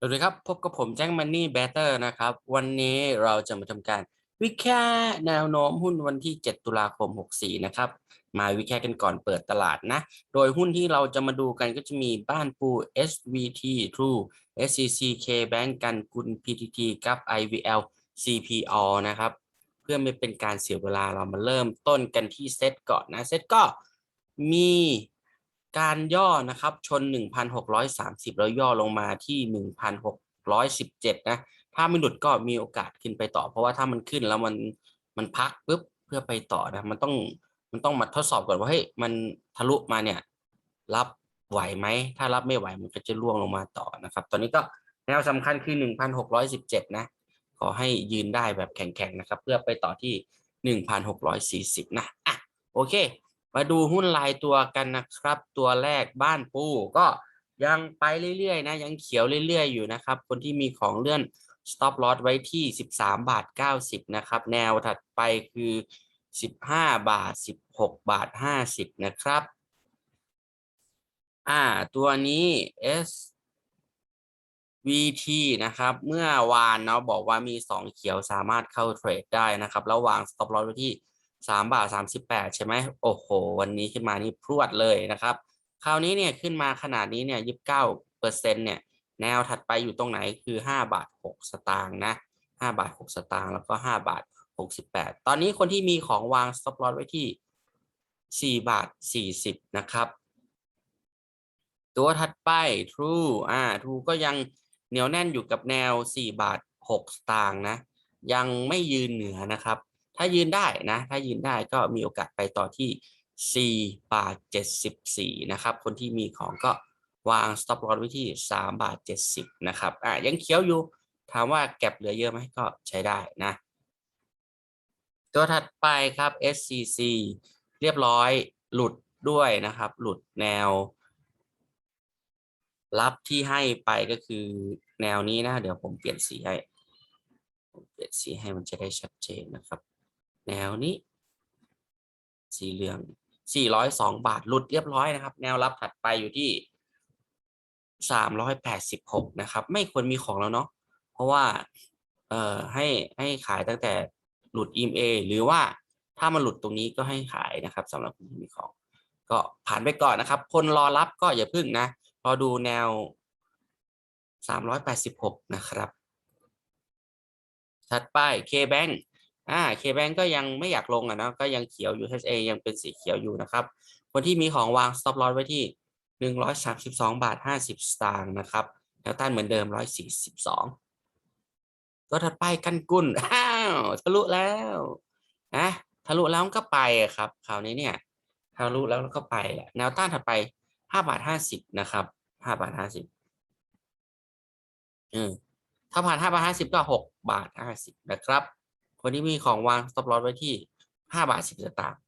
สวัสดีครับ พบกับผมแจ็คมันนี่แบตเตอร์นะครับ วันนี้เราจะมาทำการวิเคราะห์แนวโน้มหุ้นวันที่ 7 ตุลาคม 64 นะครับ มาวิเคราะห์กันก่อนเปิดตลาดนะ โดยหุ้นที่เราจะมาดูกันก็จะมีบ้านปู SVT True SCC K Bank กันกุล PTT กับ IVL CPO นะครับ เพื่อไม่เป็นการเสียเวลาเรามาเริ่มต้นกันที่เซตก่อนนะ เซตก็มี การย่อนะครับชน 1,630 แล้วย่อลงมาที่ 1,617 นะ ถ้าไม่หลุดก็มีโอกาสขึ้นไปต่อ เพราะว่าถ้ามันขึ้นแล้วมันมันพักปุ๊บเพื่อไปต่อนะมันต้องมันต้องมาทดสอบก่อนว่าเฮ้ยมันทะลุมาเนี่ย รับไหวไหมถ้ารับไม่ไหวมันก็จะล่วงลงมาต่อนะครับ ตอนนี้ก็แนวสำคัญคือ 1,617 นะ ขอให้ยืนได้แบบแข็งๆนะครับ เพื่อไปต่อที่ 1,640 นะอะโอเค มาดูหุ้นรายตัวกันนะครับ ตัวแรกบ้านปูก็ยังไปเรื่อยๆนะยังเขียวเรื่อยๆอยู่นะครับ คนที่มีของเลื่อน stop loss ไว้ที่ 13 บาท 90 นะครับ แนวถัดไปคือ 15 บาท 16 บาท 50 นะครับ อ่า ตัวนี้ S VT นะครับ เมื่อวานเนาะบอกว่ามี 2 เขียวสามารถเข้าเทรดได้นะครับแล้ววาง stop loss ไว้ที่ 3บาท38ใช่ไหมโอ้โห วันนี้ขึ้นมานี่พรวดเลยนะครับ คราวนี้เนี่ยขึ้นมาขนาดนี้เนี่ย29เก้าเปอร์เซ็นเนี่ยแนวถัดไปอยู่ตรงไหนคือ5บาท6สตางค์นะ5บาท6สตางค์แล้วก็5บาท68ตอนนี้คนที่มีของวาง stop loss ไว้ที่4บาท40นะครับ ตัวถัดไป True อ่า True ก็ยังเหนียวแน่นอยู่กับแนว4บาท6สตางค์นะ ยังไม่ยืนเหนือนะครับ ถ้ายืนได้นะ ถ้ายืนได้ก็มีโอกาสไปต่อที่4บาท74 นะครับ คนที่มีของก็วาง stop loss ไว้ที่3บาท70 นะครับ อะยังเขียวอยู่ ถามว่าแก็บเหลือเยอะไหมก็ใช้ได้นะ ตัวถัดไปครับ SCC เรียบร้อยหลุดด้วยนะครับ หลุดแนว รับที่ให้ไปก็คือแนวนี้นะ เดี๋ยวผมเปลี่ยนสีให้เปลี่ยนสีให้มันจะได้ชัดเจนนะครับ แนวนี้ สีเหลือง 402 บาทหลุดเรียบร้อยนะครับ แนวรับถัดไปอยู่ที่ 386 นะครับ ไม่ควรมีของแล้วเนาะเพราะว่าเอ่อให้ให้ขายตั้งแต่หลุด EMA หรือว่าถ้ามันหลุดตรงนี้ก็ให้ขายนะครับสำหรับคนที่มีของ ก็ผ่านไปก่อนนะครับ คนรอรับก็อย่าพึ่งนะ รอดูแนว 386 นะครับ ถัดไป K-Bank อ่า K-Bank ก็ยังไม่อยากลงอะนะก็ยังเขียวอยู่ HA ยังเป็นสีเขียวอยู่นะครับ คนที่มีของวาง stop loss ไว้ที่ 132 บาท 50 สตางค์นะครับแนวต้านเหมือนเดิม 142 ตัวถัดไปกันกุลอ้าวทะลุแล้วนะทะลุแล้วก็ไปครับคราวนี้เนี่ยทะลุแล้วก็ไปแหละแนวต้านถัดไป 5 บาท 50 นะครับ 5 บาท 50อืมถ้าผ่าน 5 บาท 50 ก็ 6 บาท 50 นะครับ คนที่มีของวาง stop loss ไว้ที่5บาท10สตางค์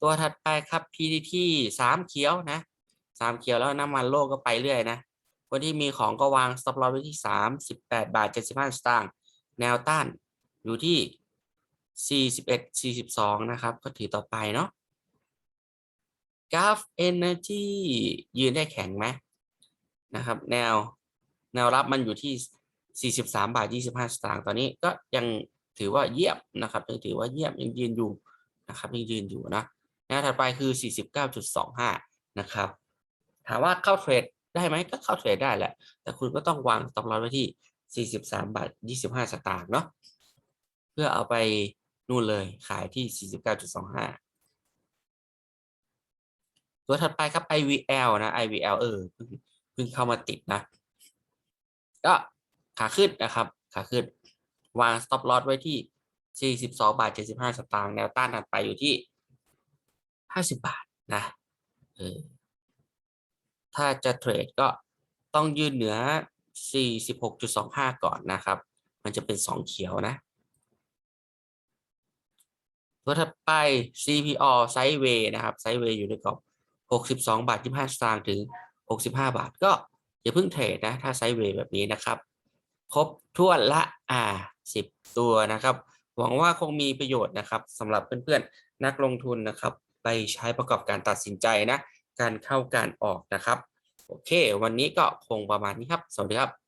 ตัวถัดไปครับ PTT 3เขียวนะ3เขียวแล้วน้ำมันโลกก็ไปเรื่อยนะคนที่มีของก็วาง stop loss ไว้ที่38บาท75สตางค์แนวต้านอยู่ที่41 42นะครับ ก็ถือต่อไปเนาะ g a f Energy ยืนได้แข็งไหมนะครับ แนวแนวรับมันอยู่ที่ 43 บาท 25 สตางค์ตอนนี้ก็ยังถือว่าเยี่ยมนะครับยังถือว่าเยี่ยมยังยืนอยู่นะครับยังยืนอยู่นะนวถัดไปคือ 49.25 นะครับ ถามว่าเข้าเทรดได้ไหมก็เข้าเทรดได้แหละ แต่คุณก็ต้องวางตำรอไว้ที่ 43 บาท 25 สตางค์เนาะเพื่อเอาไปนู่นเลยขายที่ 49.25 ตัวถัดไปครับ IVL นะ IVL เออเพิ่งเพิ่งเข้ามาติดนะ ก็ ขาขึ้นนะครับ ขาขึ้น วาง stop loss ไว้ที่ 42 บาท 75 สตางค์ แนวต้านถัดไปอยู่ที่ 50 บาทนะเออถ้าจะเทรดก็ต้องยืนเหนือ 46.25 ก่อนนะครับ มันจะเป็น 2 เขียวนะตัวถัดไป CPO ไซด์เวย์นะครับ ไซด์เวย์อยู่ในกรอบ 62 บาท25สตางค์ถึง 65 บาท ก็อย่าเพิ่งเทรดนะ ถ้าไซด์เวย์แบบนี้นะครับ ครบถ้วนละอ่า10ตัวนะครับ หวังว่าคงมีประโยชน์นะครับสำหรับเพื่อนๆนักลงทุนนะครับ ไปใช้ประกอบการตัดสินใจนะ การเข้าการออกนะครับโโอเค วันนี้ก็คงประมาณนี้ครับ สวัสดีครับ